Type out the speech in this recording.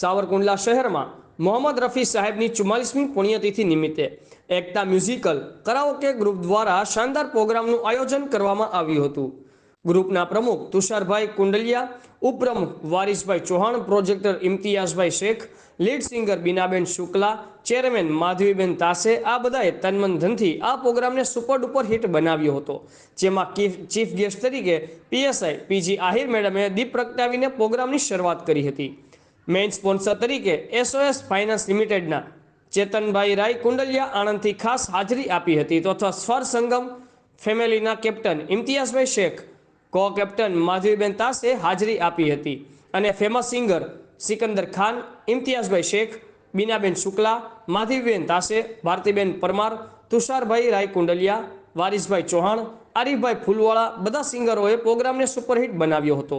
સાવરકુંડલા શહેરમાં મોહમ્મદ રફી સાહેબની ચુમ્માલીસમી પુણ્યતિથિ નિમિત્તે એકતા મ્યુઝિકલ કરાઓકે ગ્રુપ દ્વારા શાનદાર પ્રોગ્રામનું આયોજન કરવામાં આવ્યું હતું. ગ્રુપના પ્રમુખ તુષારભાઈ કુંડલિયા, ઉપપ્રમુખ વારિસભાઈ Chauhan, projector ઇમ્તિયાઝભાઈ Shaikh, lead singer Binaben Shukla, chairman માધવીબેન Tase આ બધાએ તનમન ધનથી આ પ્રોગ્રામને સુપર ડુપર હિટ બનાવ્યો હતો. જેમાં ચીફ ગેસ્ટ તરીકે પીએસઆઈ પીજી આહિર મેડમે દીપ પ્રગટાવીને પ્રોગ્રામની શરૂઆત કરી હતી. મેઇન સ્પોન્સર તરીકે એસઓએસ ફાઇનાન્સ લિમિટેડના ચેતનભાઈ રાય કુંડલિયા આણંદથી ખાસ હાજરી આપી હતી. તથા સ્વર સંગમ ફેમિલીના કેપ્ટન ઇમ્તિયાઝભાઈ શેખ કો કેપ્ટન માધવીબેન તાસે હાજરી આપી હતી. અને ફેમસ સિંગર સિકંદર ખાન, ઇમ્તિયાઝભાઈ શેખ, બીનાબેન શુક્લા, માધવીબેન તાસે, ભારતીબેન પરમાર, તુષારભાઈ રાય કુંડલિયા, વારિસભાઈ ચૌહાણ, આરીફભાઈ ફૂલવાળા બધા સિંગરોએ પ્રોગ્રામને સુપરહિટ બનાવ્યો હતો.